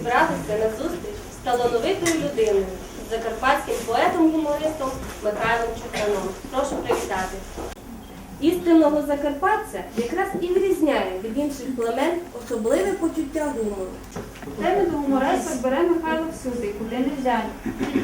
зібралися на зустріч з талановитою людиною, закарпатським поетом-гумористом Михайлом Чухраном. Прошу привітати. Істинного закарпатця якраз і вирізняє від інших племен особливе почуття гумору. Теми до гуморесок бере Михайло всюди, куди не взяли.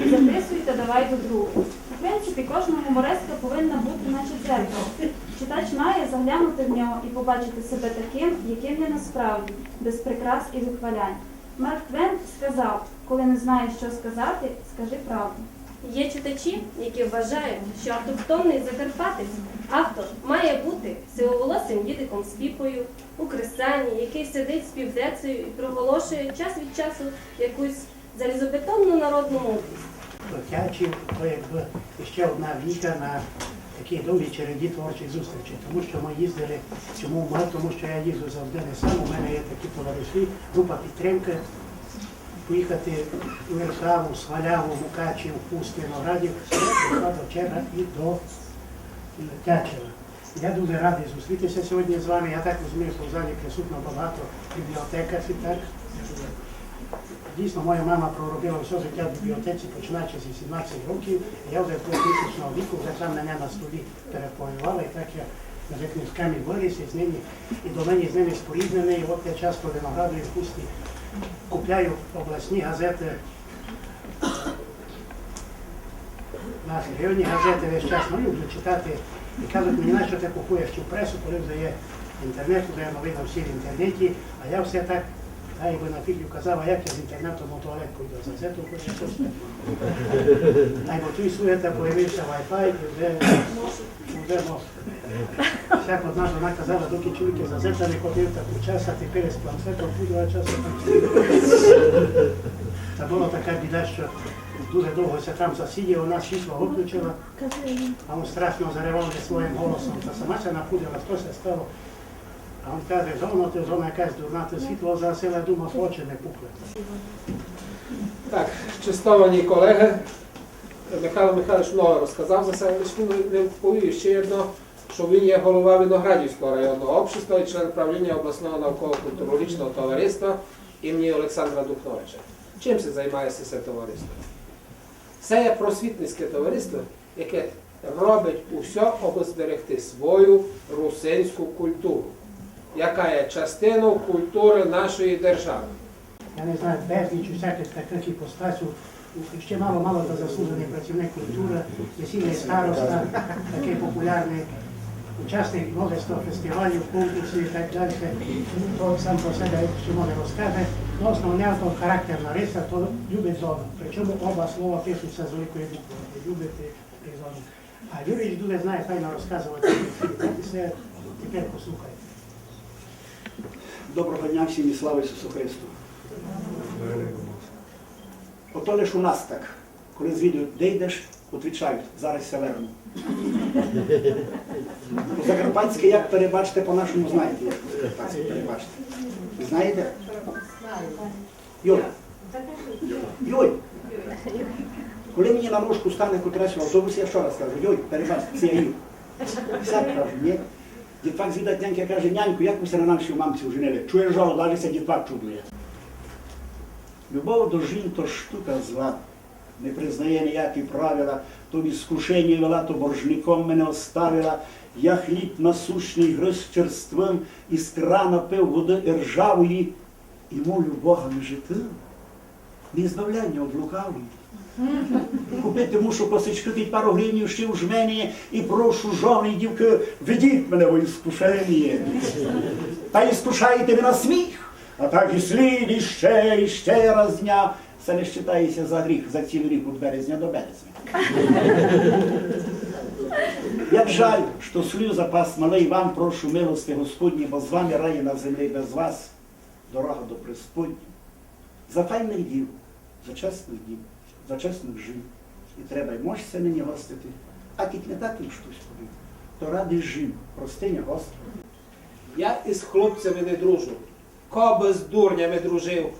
І записуй та давай до другу. В принципі, кожна гумореска повинна бути наче дзеркало. Читач має заглянути в нього і побачити себе таким, яким є насправді, без прикрас і вихвалянь. Марк Твен сказав, коли не знаєш, що сказати, скажи правду. Є читачі, які вважають, що автохтонний закарпатець, автор має бути сивоволосим дідиком з піпою у кресані, який сидить з півдецею і проголошує час від часу якусь залізобетонну народну мудрість. Тячів, то якби ще одна віка на такій довгій череді творчих зустрічей. Тому що ми їздили, чому ми, тому що я їздив завжди не сам, у мене є такі товариші, група підтримки, поїхати у Варшаву, Сваляву, Мукачів, Пуст, Виноградів, дійшла до черга і до Тячева. Я дуже радий зустрітися сьогодні з вами. Я так розумію, що в залі присутно багато бібліотекарів? Дійсно, моя мама проробила все життя в бібліотеці, починаючи з 18 років. Я вже з місячного віку вже там мене на столі переповівала, і так я за книжками виріс і з ними, і до мене з ними споріднений. От я часто виноградую в пусті, купляю обласні газети. Наші районні газети весь час ну, люблю читати. І кажуть, мені на що ти купуєш цю пресу, коли вже є інтернет, вже новина всі в інтернеті, а я все так а якби на фіглю казав, а як я з інтернетом у туалет пойду, за газету хочу щось. Найбо tu суєта появився Wi-Fi, і вже, вже мов. Всяк одна жона казала, доки чоловік з газета не ходив так у час, а тепер з планшетом буду, а часу. Та була така біда, що дуже довго ся там засидів, вона світло виключила, а він страшно заривав своїм голосом. Та сама се напудила, що се стало. А він каже, жоно, ти жона якась дурна, ти світло засила, думав, очі не пукли. Так, чистовані колеги, Михайло Михайлович много розказав за себе, не відповів ще одно, що він є голова Виноградівського районного общества і член правління обласного науково-культурологічного товариства імені Олександра Духновича. Чим це займається це товариство? Це є просвітницьке товариство, яке робить усе, аби зберегти свою русинську культуру, яка є частиною культури нашої держави. Я не знаю, безліч усяких таких іпостасів. Ще мало-мало та заслужений працівник культури, весільний староста, такий популярний учасник множества фестивалів, конкурсів і так далі. То сам про себе що не розкаже. Ну, основна то характерна риса, то любить зону. Причому оба слова пишуться з великої букви. Любити і зону. А Юрій дуже знає файно розказувати. Тепер послухайте. Доброго дня всім і слава Ісусу Христу. Ото лиш у нас так. Коли звідують, де йдеш, відповідають, зараз все верну. Закарпатське, як перебачте, по-нашому знаєте, як закарпатське перебачте. Знаєте? Юль. Юль. Коли мені на ножку стане котрась в автобусі, я що раз кажу, Юль, перебачте, це я Юль. Всяк кажу, ні. Дітвак звідать нянька каже, няньку, як ви се на нашій мамці оженили? Чуєш навіть се дітвак чублює. Любов до жін то штука зла, не признає ніякі правила, то в іскушенні вела, то боржником мене оставила. Я хліб насущний гриз черствим, із крана пив води іржавої, і молю Бога не жити, не збавляння від лукавої. Купити мушу косички під пару гривнів ще в жмені і прошу жони, дівки, ведіть мене в іскушення. Та іскушаєте на сміх, а так і слід іще, і ще раз дня. Це не вважається за гріх, за цілий рік від березня до березня. Як жаль, що свою запас малий вам прошу милости Господні, бо з вами раї на землі без вас, дорога до Пресподні. За файних дів, за чесних дів, за чесних жив. І треба й можеться мені гостити, а тільки не так їм щось побив. То радий жив, простиня Господи. Я із хлопцями не дружу, коби з дурнями дружив,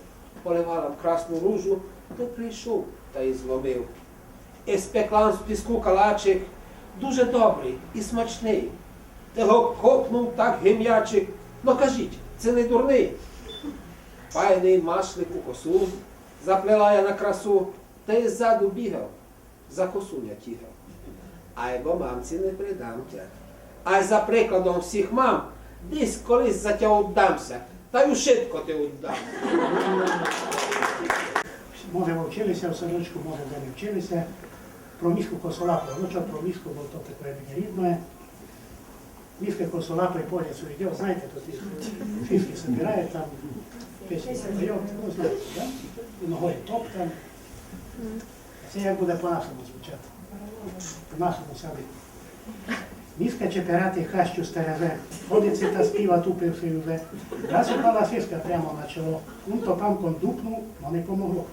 поливала б красну ружу, то прийшов та й зловив. І спеклам з піску калачик, дуже добрий і смачний. Ти го копнув так гим'ячик. Ну кажіть, це не дурний. файний машлик у косу, заплела я на красу, та й ззаду бігав, за косу не тігав. Ай бо мамці не придам тя. Ай за прикладом всіх мам, десь колись за тя удамся, та й ушитко ти удам. Може, ви вчилися в садочку, може, не вчилися. Про мішку косолапу. Ну, про мішку, бо то таке мені рідне. Мішка косолапа і поліцю йде, знаєте, тут фішки собирають, там подають, ну, знаєте, да? Ногою топ там. Це як буде по-нашому звучати. По-нашому саме. Мішка чепирати хащу стереже, ходиться та співа тупивши вже. Раз упала фішка прямо на чоло. Он то памком дупнув, но не помогло.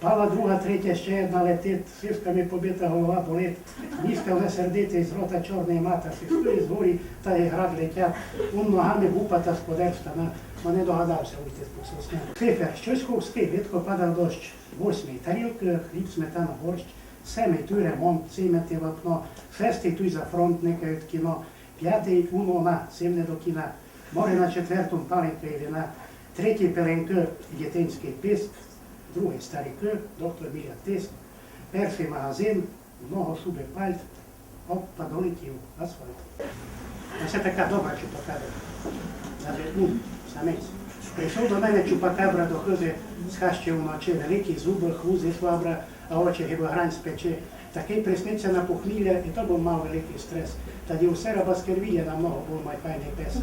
Пала друга, третя, ще одна летить, фішками побита голова болить. Мішка вже сердитий, з рота чорний мата, фішкує з горі, та і град летять. Он ногами гупата сподер штана, но не догадався уйти з сосни. Шифер, щось ковський, відко падав дощ. Восьмий, тарілка, хліб, сметана, борщ. Семий, туй ремонт, сімети вапно. Шестий, туй за фронт, никають кіно. П'ятий, уно на, сим не до кіна. Море на четвертому паленька і вина. Третій пеленки, дитинський писк. Другий старики, доктор біля тиск. Перший магазин, много шуби пальт. Оп, подолетів асфальт. Це така добра чупакабра. Ну, самець. Прийшов до мене чупакабра до хизи з хащі вночі, великі зуби, хвузи швабра, а очі гибогрань з печі. Такий присниться на похмілля, і то був мав великий стрес. Тоді у сера Баскервілля намного був майфайний пес.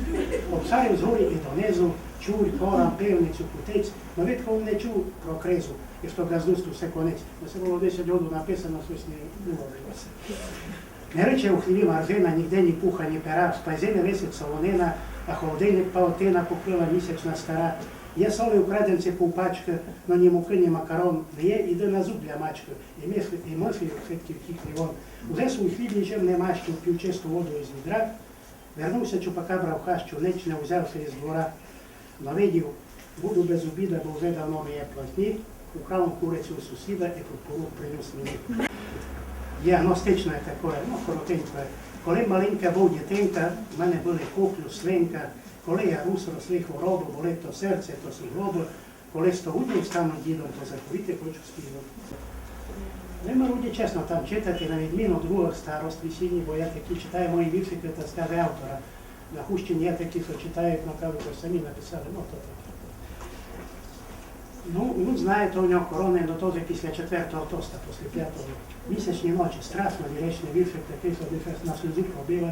Обсарив згорі і донизу, чур, корам, пивницю, кутиць, но відколи не чув про кризу, і що газдусту все конець. Це було 10 году написано, щось не виложилося. Не рече у хліві маржина, ніде ні пуха, ні пера, з пазини висить солонина, а холодильник паутина покрила місячна стара. Є соли у краденці півпачки, но ні муки, ні макарон, не є, іди на зуб для мачки, і мислі, і мислі все-таки втікли вон. Уже свій хліб нічим не мащу, п'ю чисту воду із відра. Вернувся чупакабра в хащу, ніч не взявся із двора. Навидів, буду без обіда, бо вже давно не є платні, украв курицю у сусіда і подполук приніс мені діагностичне таке, ну, коротеньке. Коли маленька був дитинка, в мене були куплю, свинка. Коли я рус росли хвороби, були то серце, то суглоби. Коли стогуднів стану дідом, то заповіти хочу співати. Не маруді чесно там читати, на відміну других старост весінні, бо я такі читаю мої віршики, та скаже автора. На Хущині є такі, що читають, ну кажуть, самі написали, ну то таке. Ну, ну, знаєте, у нього корони, ну теж після четвертого тоста, після п'ятого. Місячні ночі, страшно ліричний віршик такий, десь на сльози пробила.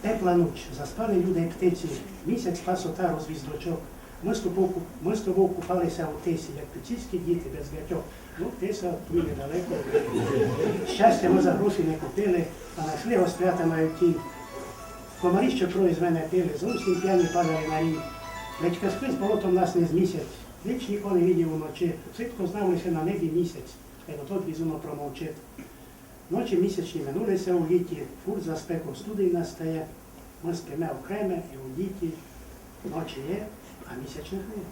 Тепла ніч, заспали люди і птиці, місяць спас отару. Ми з тобою, ми з тобою купалися у тисі, як печіські діти без гатьок. Ну, тиса тут недалеко. Щастя ми за гроші не купили, а знайшли гострята мають тінь. Комарі, що троє з мене пили, зовсім п'яні падали на рік. Ведь казки з болотом нас не змісять. Ніч ніколи не видів уночі. Ситко знав лише на небі місяць, й тот візуно промовчить. Ночі місячні минулися у літі, фур за спеком студень настає. Ми спимо окреме і у літі. Ночі є, а місячних не.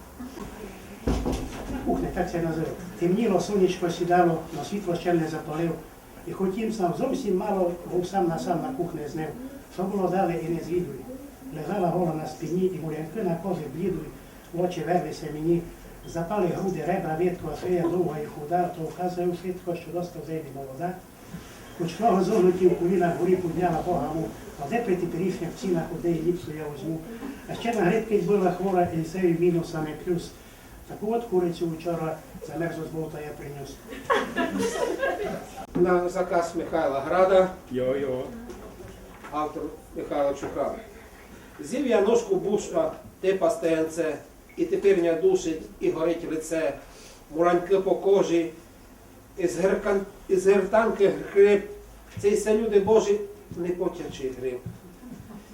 На кухні, так це називають. Темніло, сонечко сідало, но світло ще не запалив. І хотім сам зовсім мало, був сам на сам на кухні з. Що було далі і не звідує. Лежала гола на спині, і мурянки на кожі блідуй, очі верлися мені, запали груди, ребра, вітко, а шия довга і худа, то вказує у свідко, що доста зейді молода. Хоч кого зогнуті в колінах горі підняла Бога му, а де прийти пиріжня в цінах, де і ліпсу я возьму. А ще на грибки була хвора і сею мінусами плюс. Таку от курицю вчора замерзло з болота я приніс. На заказ Михайла Града, Йо-йо. автор Михайло Чухрав. Зів я ножку бушка, те пастенце, і тепер не душить, і горить лице, мураньки по кожі, із, геркан, із гертанки хрип, цей се люди Божі не потячий гриб.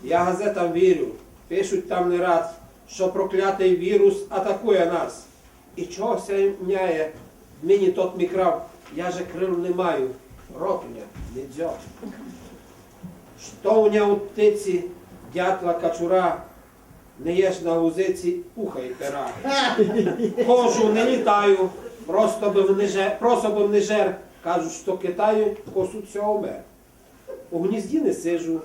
Я газетам вірю, пишуть там не раз, що проклятий вірус атакує нас. І чого ся мняє, мені тот мікрав, я же крил не маю, ротуня, не дзьо. Що у птиці, дятла качура, не єш на гузиці, уха й пера. Хожу, не літаю, просто би не жер, просто би не жер. Кажуть, що Китаю косу цього мер. У гнізді не сижу,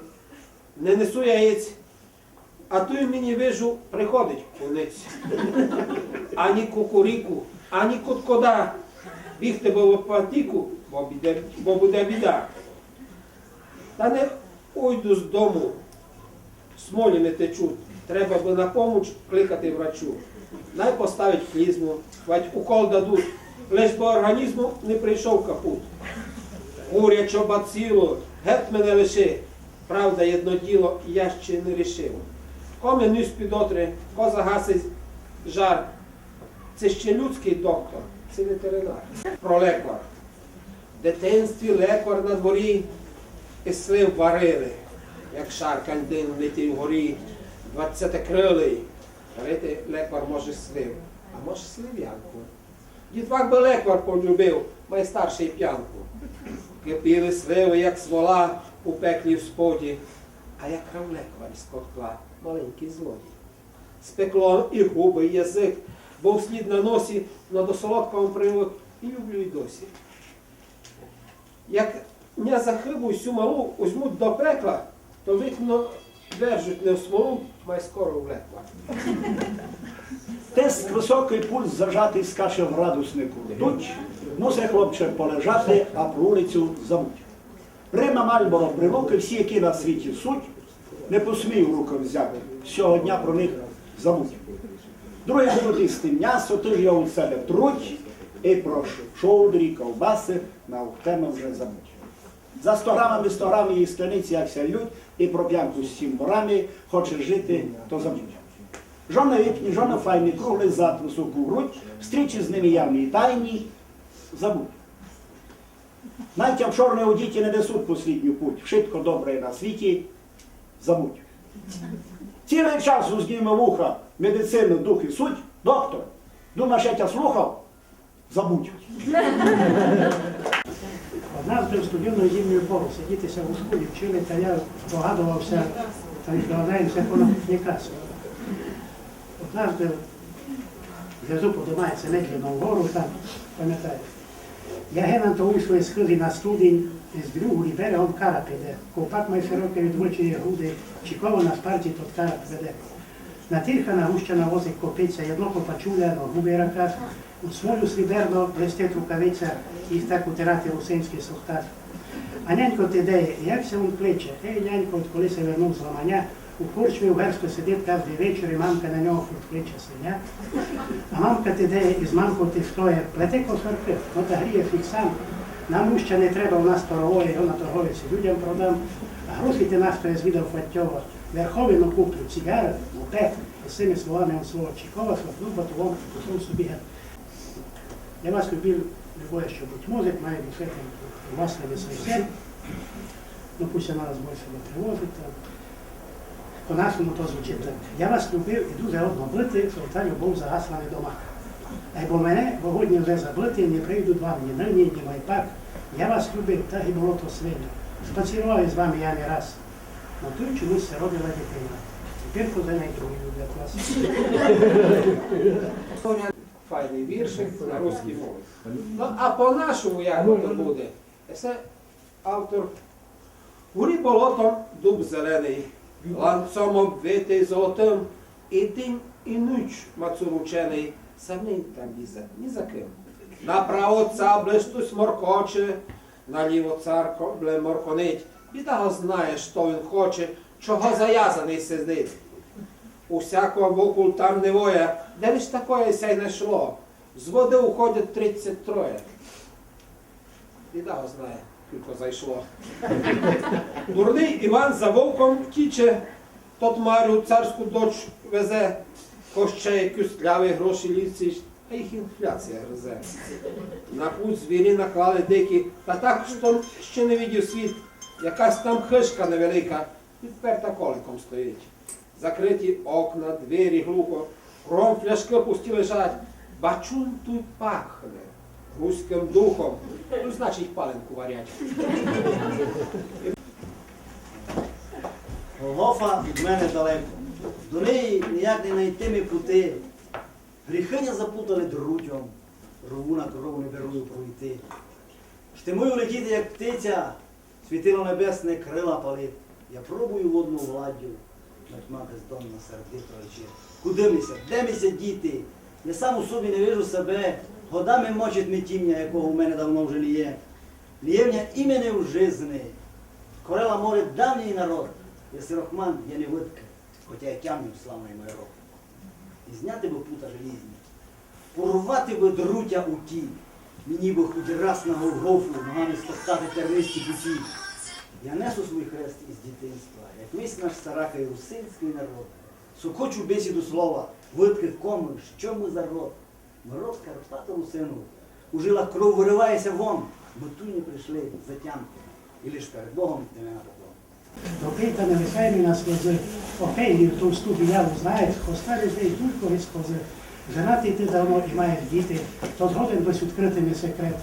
не несу яєць, А той мені вижу, приходить куниць. Ані кукуріку, ані коткода. Бігти було по антику, бо, бо буде біда. Та не уйду з дому, смолі не течуть. Треба би на поміч кликати врачу. Най поставить клізму, хвать укол дадуть, лиш би організму не прийшов капут. Курячо баціло, геть мене лиши. Правда, єдно діло я ще не рішив. Ко меню з-під отри, ко загасить жар. Це ще людський доктор, це ветеринар. Про лекар. В дитинстві лекар на дворі і слив варили, як шар кандин летів вгорі, двадцятикрилий. Варити лекар може слив, а може слив'янку. Дітвак би лекар полюбив, май старший п'янку. Кипіли сливи, як смола у пеклі в споді, а як лекар із котла, маленький злодій. Спекло і губи, і язик, був слід на носі, но до солодкого привик і люблю й досі. Як не захибу всю малу узьмуть до пекла, то вікно держуть не в смолу, май скоро влекла. Тест високий пульс зажатий скаже в градуснику. Дуть, мусить хлопче полежати, а про вулицю забудь. Рима Мальборо, брелоки, всі, які на світі суть, не посмій в руки взяти. Всього дня про них забудь. Другі будуть їсти м'ясо, ти ж його у себе труть, і про шоудрі, ковбаси, на теми вже забудь. За 100 грамами 100 грамів її скляниці, як ся лють, і про п'янку з сім борами, хочеш жити, то забудь. Żona wiecznie, żona fajny, krugle zad, wysoką грудь, встречи з ними явні і тайні, забудь. Навіть обшорне у діті не несуть послідню путь, вшитко добре на світі, забудь. Цілий час узніме вуха, медицину, дух і суть, доктор, думаєш, я тебе слухав? Забудь. Однажды в студійну зимню пору сидітися у школі вчили, та я догадувався, та й догадаємося по комунікацію. Однажды внизу подимається медленно вгору, там, пам'ятаєте. Я генам то свої схили на студень, з другого берегом карап іде. Ковпак має широке відвочує груди, чіково на спарті тот карап веде. Natirhana uščena vozih kopice, jednako pačulja, no guberaka, u smulju sliberno, blestet rukavica i tako terate u senski sohtar. A njenko te deje, jak se on pleče, ej njenko od kolesa vrnu zlomanja, u korčmi u Garskoj sedet kazdi večer i mamka na njoj odpleče se nja. A mamka te deje iz mamko te stoje, plete ko hrpe, no ta hrije fik sam, Нам ще не треба, у нас торгове, його на торговиці людям продам. А гроші ти нас, то я звідав Фаттьова. Верховину куплю, цигари, мопед. З цими словами он свого Чікова, свого батулом, пішов собі. Я вас любив, любое, що будь музик, має бути власне веселі. Ну пусть вона нас більше не тривожить. По-нашому то звучить так. Я вас любив і дуже одно бити, що та любов загасла не дома. А бо мене вогодні вже забити, не прийдуть вам ні нині, ні майпак. Я вас любив, так і було то свиня. Спацірував із вами я не раз. Но тут чомусь це робила дитина. Тепер нею другі люблять вас. Файний віршик на русській мові. Ну, а по-нашому як воно буде? Це автор Гурі болотом дуб зелений, ланцом обвитий золотим, і день, і ніч мацуручений, самий там лізе, ні за ким. Направо цабле штось моркоче, наліво царко бле морконить. Біда знає, що він хоче, чого зав'язаний сидить. Усякого вокул там не воє, де ж такое сяй не йшло. З води уходять 33. Біда го знає, тільки зайшло. Дурний Іван за вовком втіче, тот Марю царську доч везе, кощей кюстлявий гроші лівці, а їх інфляція гризе. На путь звірі наклали дикі, та так, що ще не видів світ, якась там хишка невелика, підперта коликом стоїть. Закриті окна, двері глухо, кругом пляшки пусті лежать. Бачун тут пахне руським духом. Ну, значить, паленку варять. Голгофа від мене далеко. До неї ніяк не знайти пути. Гріхи не запутали друдям, рву на корову не дарую пройти. Штимую летіти, як птиця, світило небесне крила палить. Я пробую водну гладдю, Навіть мати здомна сердито чи куди мися, де мися діти? Я сам у собі не вижу себе, годами мочить не тім'я, якого у мене давно вже не є. Не є в мене імені в жизни. Корела море давній народ, я сирохман, я не витка, хоча я тямлю славний мой рок. І зняти би пута желізні, порвати би друття у ті, мені би хоч раз на Голгофу ногами стоптати тернисті путі. Я несу свій хрест із дитинства, як мись наш сарака і русинський народ. Сухочу бесіду слова, витки коми, що ми за род? Ми род Карпатову сину. У жилах кров виривається вон, бо ту не прийшли затямки. І лиш перед Богом не на поклон. Допитане нехай нас з опені в ту студію яву знає, остали здесь дулько з Женатий ти давно і маєш діти, то згоден би відкрити не секрет.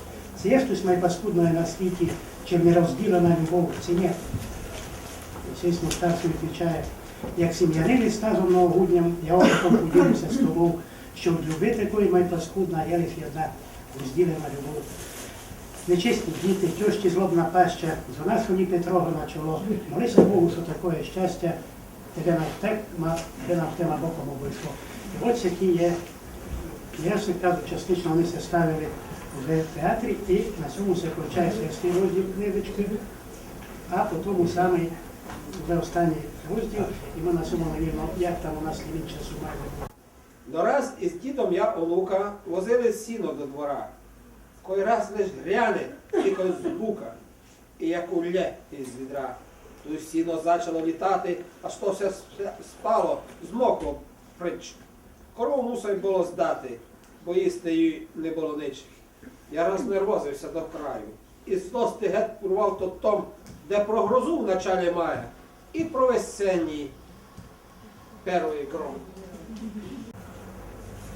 Це є щось найпаскудное на світі, чим не розділена любов, це ні. Сісно старший відповідає, як сім'янин стажом новогудням, я опитом поділюся з тобою, що в любви такої найпаскудна є лише одна розділена любов. Нечисті діти, тьощі злобна паща, за нас вони Петрога на чоло. Молися Богу, що таке щастя, тебе нам боком обійшло. І ось які є, я ж кажу, частично вони се ставили в театрі, і на цьому кончає шестий розділ книжечки, а по тому самий вже останній розділ, і ми на цьому навірно, як там у нас ліміт часу має. Но раз із дідом я Олука возили сіно до двора. Кой раз лиш гряне, тільки з лука, і як улє із відра. То сіно зачало літати, аж то все спало, змокло прич. Корову мусив було здати, бо їсти не було нич. Я рознервозився до краю. І злости геть урвав то том, де про грозу в началі має, і про весенній перший гром.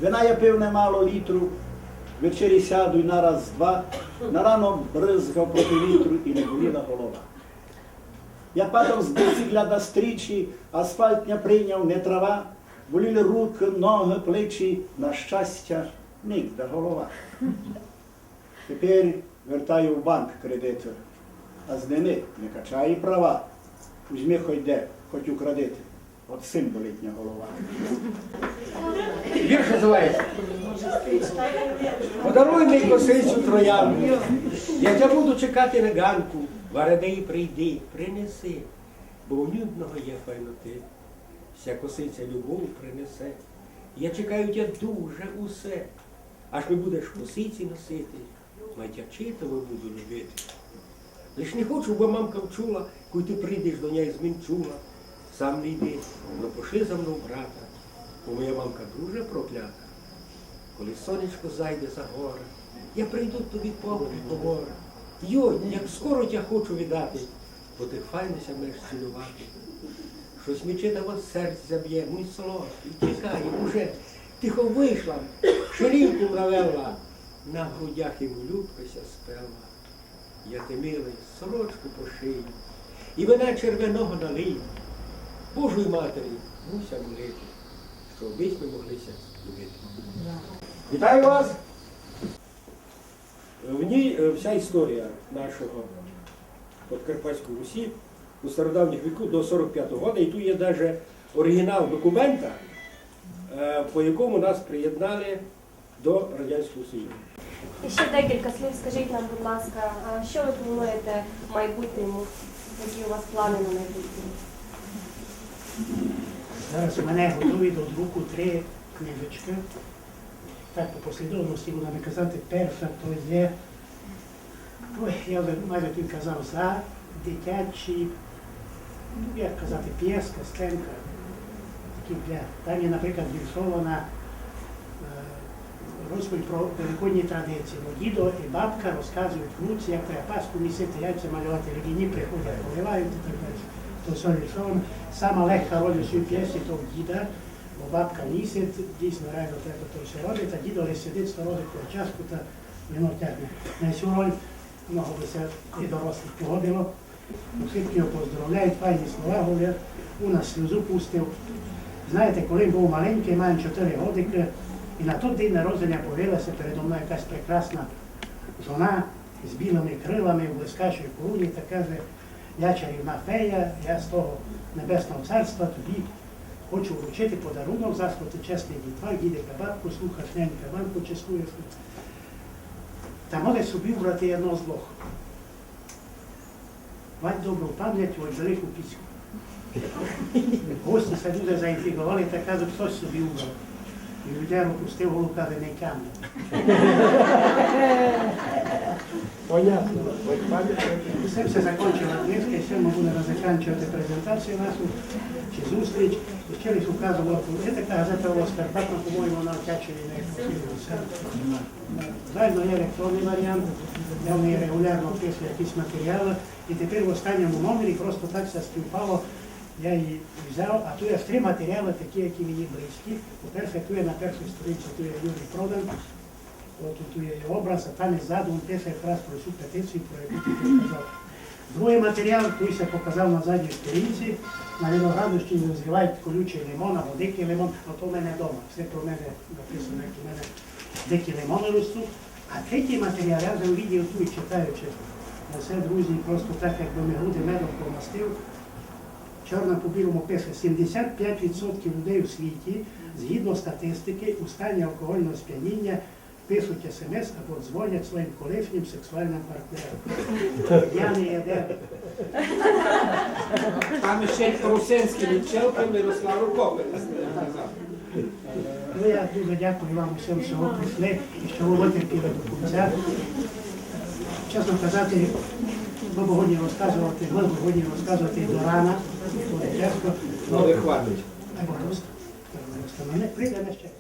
Вина я пив немало літру, ввечері сяду й нараз два, на рано бризгав проти вітру і не боліла голова. Я падав з бицикля до стрічі, асфальт не прийняв не трава, боліли руки, ноги, плечі, на щастя, нігде голова. Тепер вертаю в банк кредит, а з ними не качає права. Візьми хоч де, хоч украдити. От цим болітня голова. Вірш називається. Подаруй мені косицю троянду. Я тебе буду чекати на. Варадей прийди, принеси, бо у нудного є файноти. Вся косиця любов принесе. Я чекаю тебе дуже усе. Аж не будеш косиці носити, матячи тебе буду любити. Лиш не хочу, бо мамка вчула, коли ти прийдеш до неї змінчула. Сам не йди, но пошли за мною брата, бо моя мамка дуже проклята. Коли сонечко зайде за гори, я прийду тобі повний говор. Йой, як скоро тя хочу віддати, бо ти файнися менш цілувати. Щось мече та вас серце заб'є, мій солодкий, чекай, уже тихо вийшла, ширинку навела, на грудях йому любкася спела. Я ти милий, сорочку пошию, і вина червоного налий. Божої матері, муся молити, що обіць ми моглися любити. Вітаю вас! В ній е, вся історія нашого Подкарпатської Русі у стародавніх віку до 45-го року. І тут є навіть оригінал документа, е, по якому нас приєднали до Радянського Союзу. І ще декілька слів скажіть нам, будь ласка, а що ви плануєте в майбутньому? Які у вас плани на майбутнє? Зараз у мене готові до друку три книжечки. Так, по послідовності будемо казати, перша то є, ой, я вже майже тут казав, за дитячі, ну як казати, п'єска, сценка. Такі для. Там є, наприклад, віршована е, розповідь про великодні традиції. Бо дідо і бабка розказують внуці, як треба паску місити, яйця малювати, легіні приходять, поливають і так далі. То все віршовано. Сама легка роль у цій п'єсі то діда, бо бабка місить, дійсно реально треба все робити, а дідо сидить, сторожить чашку та вино тягне. На цю роль много би се і дорослих погодило. Всіх його поздравляють, файні слова говорять, у нас сльозу пустив. Знаєте, коли був маленький, мав 4 годики, і на той день народження появилася передо мною якась прекрасна жона з білими крилами в блискачої короні та каже, я чарівна фея, я з того небесного царства тобі хочу вручити подарунок завтра ти чесний дітвак, їде кабак, послухаш ненька банку, ческує. Та може собі брати одно з двох. Мать добру пам'ять, ось велику пісню. Гості се люди заінтригували та кажуть, хтось собі убрав. І людям опустив голову, каже, не тямне. Понятно. Все все закінчила книжка, ще ми будемо закінчувати презентацію нашу, чи зустріч. Ще лиш указував, це така газета у Скарпатна, по-моєму, вона втячує не поширюється. Загально є електронний варіант, в неї регулярно пишу якісь матеріали. І тепер в останньому номері просто так все співпало. Я її взяв, а тут є три матеріали, такі, які мені близькі. По-перше, тут є на першій сторінці, тут є Юрій Продан, От тут є образ, а там іззаду він пише якраз про цю петицію, про яку ти казав. Другий матеріал, той се показав на задній сторінці, на виноградощі розривають колючий лимон або дикий лимон, а то в мене вдома. Все про мене написано, як у мене дикі лимони ростуть. А третій матеріал, я вже увидів тут, читаючи на все, друзі, просто так, якби ми груди медом помастив. Чорна по білому пише 75% людей у світі, згідно статистики, у стані алкогольного сп'яніння пишуть смс або дзвонять своїм колишнім сексуальним партнерам. Я не єден. Там ще русинські лічилки Мирослав Рукопис. Ну, я дуже дякую вам усім, що ви прийшли і що ви витерпіли до кінця. Чесно казати, миогодні розказувати, миогодні розказувати до рана, то не тяжко. Ну, не хватить. Або просто, просто прийде на ще.